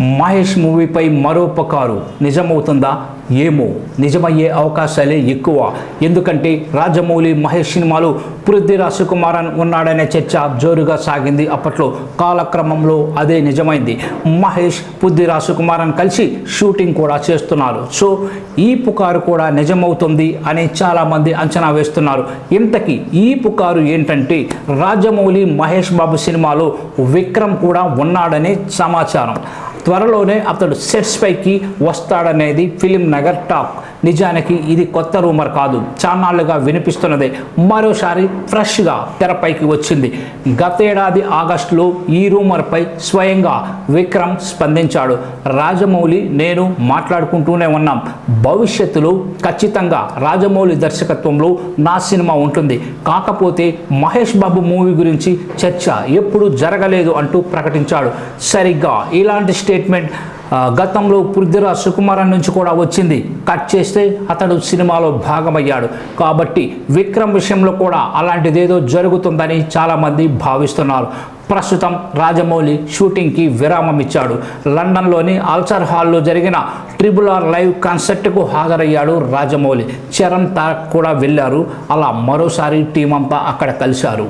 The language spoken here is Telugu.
మహేష్ మూవీపై మరో పకారు. నిజమవుతుందా? ఏమో. నిజమయ్యే అవకాశాలే ఎక్కువ. ఎందుకంటే రాజమౌళి మహేష్ సినిమాలు పృథ్వీరాజ్ సుకుమారన్ ఉన్నాడనే చర్చ జోరుగా సాగింది. అప్పట్లో కాలక్రమంలో అదే నిజమైంది. మహేష్ పృథ్వీరాజ్ సుకుమారన్ కలిసి షూటింగ్ కూడా చేస్తున్నారు. సో ఈ పుకారు కూడా నిజమవుతుంది అని చాలామంది అంచనా వేస్తున్నారు. ఇంతకీ ఈ పుకారు ఏంటంటే రాజమౌళి మహేష్ బాబు సినిమాలో విక్రమ్ కూడా ఉన్నాడనే సమాచారం. త్వరలోనే అతడు సెట్స్ పైకి వస్తాడనేది ఫిలిం నగర్ టాక్. నిజానికి ఇది కొత్త రూమర్ కాదు. చాన్నాళ్ళుగా వినిపిస్తున్నదే. మరోసారి ఫ్రెష్గా తెరపైకి వచ్చింది. గతేడాది ఆగస్టులో ఈ రూమర్పై స్వయంగా విక్రమ్ స్పందించాడు. రాజమౌళి నేను మాట్లాడుకుంటూనే ఉన్నాం. భవిష్యత్తులో ఖచ్చితంగా రాజమౌళి దర్శకత్వంలో నా సినిమా ఉంటుంది. కాకపోతే మహేష్ బాబు మూవీ గురించి చర్చ ఎప్పుడు జరగలేదు అంటూ ప్రకటించాడు. సరిగ్గా ఇలాంటి స్టేట్మెంట్ గతంలో పృథ్వీరాజ్ సుకుమారన్ నుంచి కూడా వచ్చింది. కట్ చేస్తే అతడు సినిమాలో భాగమయ్యాడు. కాబట్టి విక్రమ్ విషయంలో కూడా అలాంటిదేదో జరుగుతుందని చాలామంది భావిస్తున్నారు. ప్రస్తుతం రాజమౌళి షూటింగ్కి విరామం ఇచ్చాడు లండన్లోని అల్సర్ హాల్లో జరిగిన ట్రిబుల్ ఆర్ లైవ్ కాన్సర్ట్కు హాజరయ్యాడు రాజమౌళి. చరణ్ తారక్ కూడా వెళ్ళారు. అలా మరోసారి టీం అంతా అక్కడ కలిశారు.